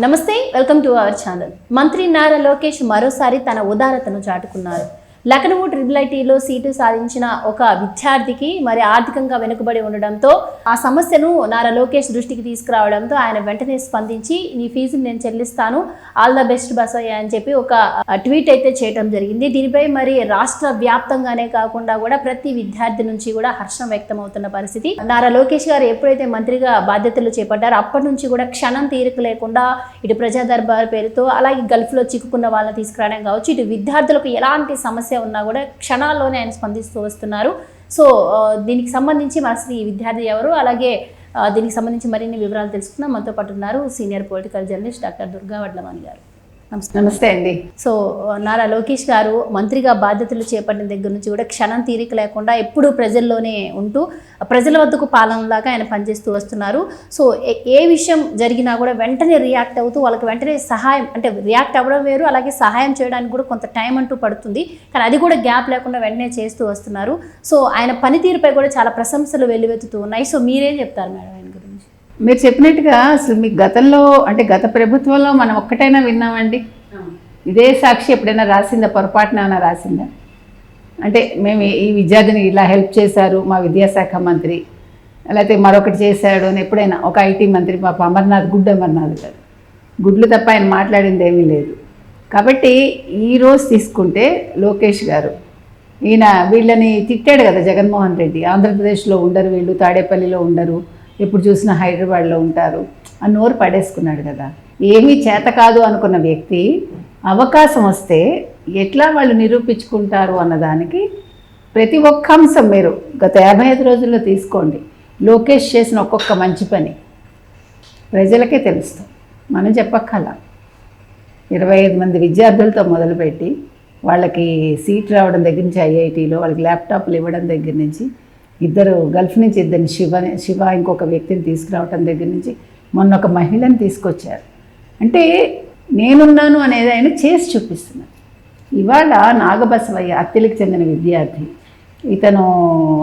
నమస్తే welcome to our channel. మంత్రి నారా లోకేష్ మరోసారి తన ఉదారతను చాటుకున్నారు. లక్నవూ ట్రిపుల్ ఐటీలో సీటు సాధించిన ఒక విద్యార్థికి మరి ఆర్థికంగా వెనుకబడి ఉండడంతో ఆ సమస్యను నారా లోకేష్ దృష్టికి తీసుకురావడంతో ఆయన వెంటనే స్పందించి నీ ఫీజుని నేను చెల్లిస్తాను ఆల్ ద బెస్ట్ బసయ్య అని చెప్పి ఒక ట్వీట్ అయితే చేయడం జరిగింది. దీనిపై మరి రాష్ట్ర వ్యాప్తంగానే కాకుండా కూడా ప్రతి విద్యార్థి నుంచి కూడా హర్షం వ్యక్తం అవుతున్న పరిస్థితి. నారా లోకేష్ గారు ఎప్పుడైతే మంత్రిగా బాధ్యతలు చేపట్టారో అప్పటి నుంచి కూడా క్షణం తీరిక లేకుండా ఇటు ప్రజా దర్బార్ పేరుతో అలాగే గల్ఫ్లో చిక్కుకున్న వాళ్ళని తీసుకురావడం కావచ్చు ఇటు విద్యార్థులకు ఎలాంటి సమస్య ఉన్నా కూడా క్షణాల్లోనే ఆయన స్పందిస్తూ వస్తున్నారు. సో దీనికి సంబంధించి మన శ్రీ విద్యార్థి ఎవరు? అలాగే దీనికి సంబంధించి మరిన్ని వివరాలు తెలుసుకుందాం. మనతో పాటు ఉన్నారు senior political journalist doctor Durga Vadlavani garu. నమస్తే. నమస్తే అండి. సో నారా లోకేష్ గారు మంత్రిగా బాధ్యతలు చేపట్టిన దగ్గర నుంచి కూడా క్షణం తీరిక లేకుండా ఎప్పుడూ ప్రజల్లోనే ఉంటూ ప్రజల వద్దకు పాలనలాగా ఆయన పనిచేస్తూ వస్తున్నారు. సో ఏ- ఏ విషయం జరిగినా కూడా వెంటనే రియాక్ట్ అవుతూ వాళ్ళకి వెంటనే సహాయం అంటే రియాక్ట్ అవ్వడం వేరు అలాగే సహాయం చేయడానికి కూడా కొంత టైం అంటూ పడుతుంది. కానీ అది కూడా గ్యాప్ లేకుండా వెంటనే చేస్తూ వస్తున్నారు. సో ఆయన పనితీరుపై కూడా చాలా ప్రశంసలు వెల్లువెత్తుతూ ఉన్నాయి. సో మీరేం చెప్తారు మేడం? ఆయన మీరు చెప్పినట్టుగా అసలు మీకు గతంలో అంటే గత ప్రభుత్వంలో మనం ఒక్కటైనా విన్నామండి? ఇదే సాక్షి ఎప్పుడైనా రాసిందా? పొరపాటున రాసిందా? అంటే మేము ఈ- ఈ విద్యార్థిని ఇలా హెల్ప్ చేశారు మా విద్యాశాఖ మంత్రి. లేకపోతే మరొకటి చేశాడు అని ఎప్పుడైనా ఒక ఐటీ మంత్రి పాప అమర్నాథ్ గుడ్ అమర్నాథ్ గారు. గుడ్లు తప్ప ఆయన మాట్లాడింది ఏమీ లేదు. కాబట్టి ఈరోజు తీసుకుంటే లోకేష్ గారు ఈయన వీళ్ళని తిట్టాడు కదా జగన్మోహన్ రెడ్డి. ఆంధ్రప్రదేశ్లో ఉండరు వీళ్ళు తాడేపల్లిలో ఉండరు. ఎప్పుడు చూసినా హైదరాబాద్లో ఉంటారు. అని నోరు పడేసుకున్నాడు కదా. ఏమీ చేత కాదు అనుకున్న వ్యక్తి అవకాశం వస్తే ఎట్లా వాళ్ళు నిరూపించుకుంటారు అన్నదానికి ప్రతి ఒక్క అంశం మీరు గత యాభై ఐదు రోజుల్లో తీసుకోండి. లోకేష్ చేసిన ఒక్కొక్క మంచి పని ప్రజలకే తెలుస్తాం. మనం చెప్పక్కల. ఇరవై ఐదు మంది విద్యార్థులతో మొదలుపెట్టి వాళ్ళకి సీట్ రావడం దగ్గర నుంచి ఐఐటీలో వాళ్ళకి ల్యాప్టాప్లు ఇవ్వడం దగ్గర నుంచి ఇద్దరు గల్ఫ్ నుంచి ఇద్దరిని శివ శివ ఇంకొక వ్యక్తిని తీసుకురావటం దగ్గర నుంచి మొన్న ఒక మహిళని తీసుకొచ్చారు. అంటే నేనున్నాను అనేది ఆయన చేసి చూపిస్తున్నారు. ఇవాళ నాగబసవయ్య అత్తిలికి చెందిన విద్యార్థి. ఇతను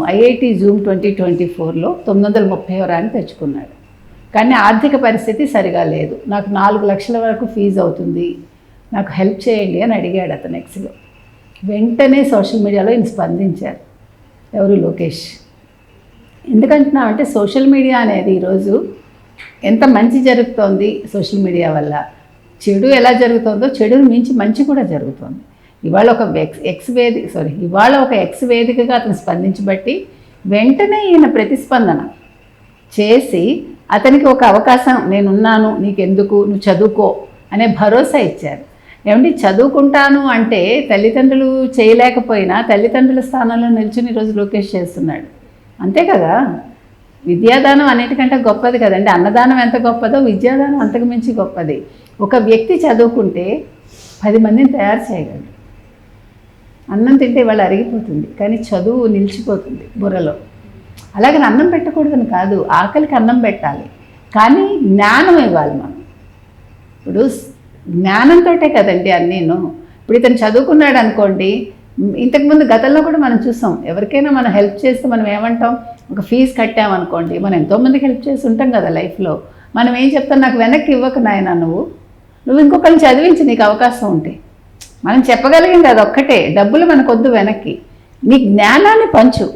ఐఐటి జూమ్ ట్వంటీ ట్వంటీ ఫోర్లో తొమ్మిది వందల ముప్పై ర్యాంక్ తెచ్చుకున్నాడు. కానీ ఆర్థిక పరిస్థితి సరిగా లేదు. నాకు నాలుగు లక్షల వరకు ఫీజు అవుతుంది. నాకు హెల్ప్ చేయండి అని అడిగాడు అతను ఎక్స్లో. వెంటనే సోషల్ మీడియాలో ఈయన స్పందించారు. ఎవరు లోకేష్? ఎందుకంటున్నా అంటే సోషల్ మీడియా అనేది ఈరోజు ఎంత మంచి జరుగుతోంది సోషల్ మీడియా వల్ల? చెడు ఎలా జరుగుతుందో చెడును మించి మంచి కూడా జరుగుతుంది. ఇవాళ ఒక ఎక్స్ ఎక్స్ వేది సారీ ఇవాళ ఒక ఎక్స్ వేదికగా అతను స్పందించబట్టి వెంటనే ఈయన ప్రతిస్పందన చేసి అతనికి ఒక అవకాశం నేనున్నాను నీకెందుకు నువ్వు చదువుకో అనే భరోసా ఇచ్చారు. ఏమంటే చదువుకుంటాను అంటే తల్లిదండ్రులు చేయలేకపోయినా తల్లిదండ్రుల స్థానంలో నిల్చుని ఈరోజు లోకేష్ చేస్తున్నాడు. అంతే కదా? విద్యాదానం అన్నిటికంటే గొప్పది కదండి. అన్నదానం ఎంత గొప్పదో విద్యాదానం అంతకు మించి గొప్పది. ఒక వ్యక్తి చదువుకుంటే పది మందిని తయారు చేయగలడు. అన్నం తింటే వాళ్ళు అరిగిపోతుంది కానీ చదువు నిలిచిపోతుంది బుర్రలో. అలాగే అన్నం పెట్టకూడదని కాదు ఆకలికి అన్నం పెట్టాలి. కానీ జ్ఞానం ఇవ్వాలి మనం. ఇప్పుడు జ్ఞానంతోటే కదండి అన్నీను. ఇప్పుడు ఇతను చదువుకున్నాడు అనుకోండి ఇంతకుముందు గతంలో కూడా మనం చూసాం. ఎవరికైనా మనం హెల్ప్ చేస్తే మనం ఏమంటాం? ఒక ఫీజు కట్టామనుకోండి మనం ఎంతోమందికి హెల్ప్ చేసి ఉంటాం కదా లైఫ్లో మనం ఏం చెప్తాం? నాకు వెనక్కి ఇవ్వకు నాయన నువ్వు. నువ్వు ఇంకొకరిని చదివించి నీకు అవకాశం ఉంటే. మనం చెప్పగలిగింది అది ఒక్కటే. డబ్బులు మనకొద్దు వెనక్కి. నీ జ్ఞానాన్ని పంచు.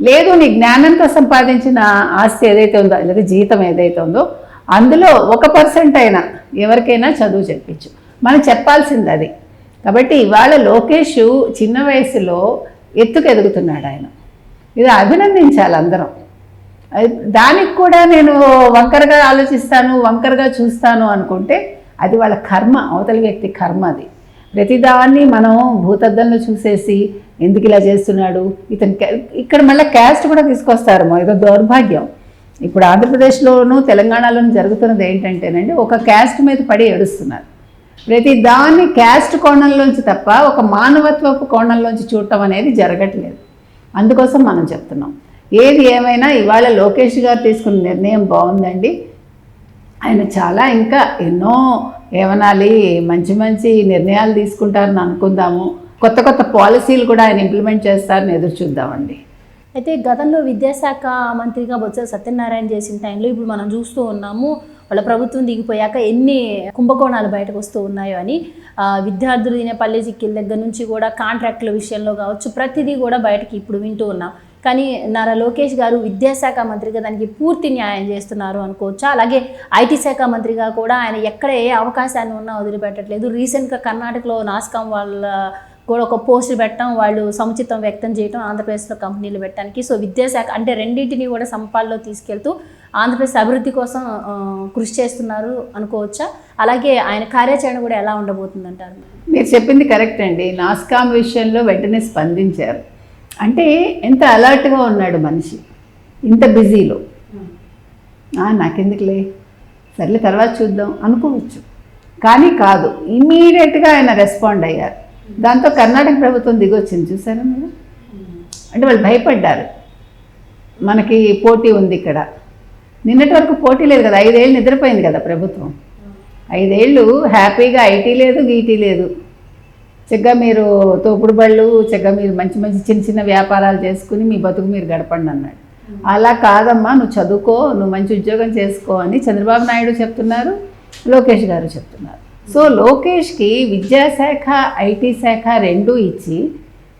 లేదు నీ జ్ఞానంతో సంపాదించిన ఆస్తి ఏదైతే ఉందో లేదా జీతం ఏదైతే ఉందో అందులో ఒక పర్సెంట్ అయినా ఎవరికైనా చదువు చెప్పించు. మనం చెప్పాల్సింది అది. కాబట్టి ఇవాళ లోకేష్ చిన్న వయసులో ఎత్తుకు ఎదుగుతున్నాడు ఆయన ఇది అభినందించాలి అందరం. దానికి కూడా నేను వంకరగా ఆలోచిస్తాను వంకరగా చూస్తాను అనుకుంటే అది వాళ్ళ కర్మ అవతలి వ్యక్తి కర్మ అది. ప్రతిదాన్ని మనం భూతద్దంలో చూసేసి ఎందుకు ఇలా చేస్తున్నాడు? ఇతను ఇక్కడ మళ్ళీ క్యాస్ట్ కూడా తీసుకొస్తారు ఏదో దౌర్భాగ్యం. ఇప్పుడు ఆంధ్రప్రదేశ్లోను తెలంగాణలోను జరుగుతున్నది ఏంటంటేనండి ఒక క్యాస్ట్ మీద పడి ఏడుస్తున్నారు. ప్రతి దాన్ని క్యాస్ట్ కోణంలోంచి తప్ప ఒక మానవత్వపు కోణంలోంచి చూడటం అనేది జరగట్లేదు. అందుకోసం మనం చెప్తున్నాం. ఏది ఏమైనా ఇవాళ లోకేష్ గారు తీసుకున్న నిర్ణయం బాగుందండి. ఆయన చాలా ఇంకా ఎన్నో ఏమనాలి మంచి మంచి నిర్ణయాలు తీసుకుంటారని అనుకుందాము. కొత్త కొత్త పాలసీలు కూడా ఆయన ఇంప్లిమెంట్ చేస్తారని ఎదురు చూద్దామండి. అయితే గతంలో విద్యాశాఖ మంత్రిగా బొత్స సత్యనారాయణ చేసిన టైంలో ఇప్పుడు మనం చూస్తూ ఉన్నాము వాళ్ళ ప్రభుత్వం దిగిపోయాక ఎన్ని కుంభకోణాలు బయటకు వస్తూ ఉన్నాయో అని విద్యార్థులు తినే పల్లె చిక్కిల దగ్గర నుంచి కూడా కాంట్రాక్టుల విషయంలో కావచ్చు ప్రతిదీ కూడా బయటకి ఇప్పుడు వింటూ ఉన్నాం. కానీ నారా లోకేష్ గారు విద్యాశాఖ మంత్రిగా దానికి పూర్తి న్యాయం చేస్తున్నారు అనుకోవచ్చు? అలాగే ఐటీ శాఖ మంత్రిగా కూడా ఆయన ఎక్కడ ఏ అవకాశాన్ని ఉన్నా వదిలిపెట్టట్లేదు. రీసెంట్గా కర్ణాటకలో నాస్కాం వాళ్ళ కూడా ఒక పోస్ట్ పెట్టడం వాళ్ళు సముచితం వ్యక్తం చేయడం ఆంధ్రప్రదేశ్లో కంపెనీలు పెట్టడానికి. సో విద్యాశాఖ అంటే రెండింటిని కూడా సంపాల్లో తీసుకెళ్తూ ఆంధ్రప్రదేశ్ అభివృద్ధి కోసం కృషి చేస్తున్నారు అనుకోవచ్చా? అలాగే ఆయన కార్యాచరణ కూడా ఎలా ఉండబోతుందంటారు? మీరు చెప్పింది కరెక్ట్ అండి. నాస్కామ్ విషయంలో వెంటనే స్పందించారు. అంటే ఎంత అలర్ట్గా ఉన్నాడు మనిషి. ఇంత బిజీలో. నాకెందుకులే? సర్లే తర్వాత చూద్దాం అనుకోవచ్చు. కానీ కాదు. ఇమీడియట్గా ఆయన రెస్పాండ్ అయ్యారు. దాంతో కర్ణాటక ప్రభుత్వం దిగొచ్చింది. చూసారా మీరు? అంటే వాళ్ళు భయపడ్డారు. మనకి పోటీ ఉంది ఇక్కడ. నిన్నటి వరకు పోటీ లేదు కదా ఐదేళ్ళు నిద్రపోయింది కదా ప్రభుత్వం. ఐదేళ్ళు హ్యాపీగా ఐటీ లేదు గీటీ లేదు. చక్కగా మీరు తోపుడు బళ్ళు చక్కగా మీరు మంచి మంచి చిన్న చిన్న వ్యాపారాలు చేసుకుని మీ బతుకు మీరు గడపండి అన్నాడు. అలా కాదమ్మా నువ్వు చదువుకో నువ్వు మంచి ఉద్యోగం చేసుకో అని చంద్రబాబు నాయుడు చెప్తున్నారు లోకేష్ గారు చెప్తున్నారు. సో లోకేష్కి విద్యాశాఖ ఐటీ శాఖ రెండూ ఇచ్చి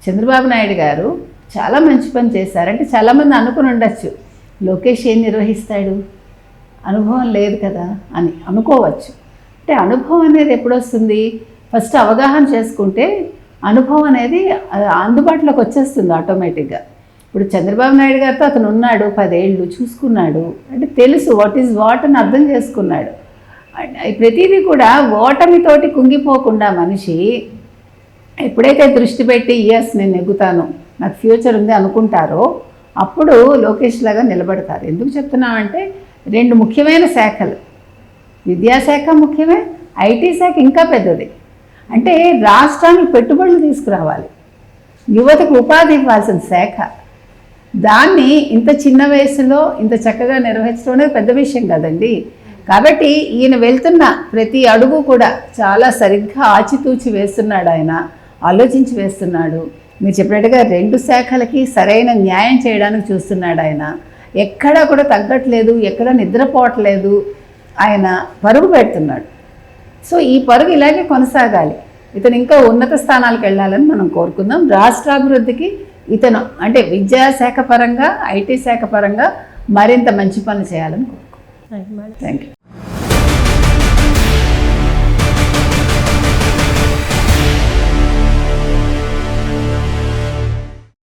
చంద్రబాబు నాయుడు గారు చాలా మంచి పని చేశారంటే చాలామంది అనుకుని ఉండొచ్చు. లోకేష్ ఏం నిర్వహిస్తాడు? అనుభవం లేదు కదా అని అనుకోవచ్చు. అంటే అనుభవం అనేది ఎప్పుడు వస్తుంది? ఫస్ట్ అవగాహన చేసుకుంటే అనుభవం అనేది అందుబాటులోకి వచ్చేస్తుంది ఆటోమేటిక్గా. ఇప్పుడు చంద్రబాబు నాయుడు గారితో అతను ఉన్నాడు పదేళ్ళు చూసుకున్నాడు. అంటే తెలుసు వాట్ ఈజ్ వాట్ అని అర్థం చేసుకున్నాడు. ప్రతిదీ కూడా ఓటమితోటి కుంగిపోకుండా మనిషి ఎప్పుడైతే దృష్టి పెట్టి ఇయర్స్ నేను ఎగ్గుతాను నాకు ఫ్యూచర్ ఉంది అనుకుంటారో అప్పుడు లోకేష్ లాగా నిలబడతారు. ఎందుకు చెప్తున్నామంటే రెండు ముఖ్యమైన శాఖలు. విద్యాశాఖ ముఖ్యమే ఐటీ శాఖ ఇంకా పెద్దది. అంటే రాష్ట్రానికి పెట్టుబడులు తీసుకురావాలి. యువతకు ఉపాధి ఇవ్వాల్సిన శాఖ. దాన్ని ఇంత చిన్న వయసులో ఇంత చక్కగా నిర్వహించడం అనేది పెద్ద విషయం కదండి. కాబట్టి ఈయన వెళ్తున్న ప్రతి అడుగు కూడా చాలా సరిగ్గా ఆచితూచి వేస్తున్నాడు ఆయన ఆలోచించి వేస్తున్నాడు. మీరు చెప్పినట్టుగా రెండు శాఖలకి సరైన న్యాయం చేయడానికి చూస్తున్నాడు ఆయన. ఎక్కడా కూడా తగ్గట్లేదు ఎక్కడ నిద్రపోవట్లేదు ఆయన పరుగు పెడుతున్నాడు. సో ఈ పరుగు ఇలాగే కొనసాగాలి. ఇతను ఇంకా ఉన్నత స్థానాలకు వెళ్ళాలని మనం కోరుకుందాం. రాష్ట్రాభివృద్ధికి ఇతను అంటే విద్యాశాఖ పరంగా ఐటీ శాఖ పరంగా మరింత మంచి పనులు చేయాలని కోరుకుందాం థ్యాంక్ యూ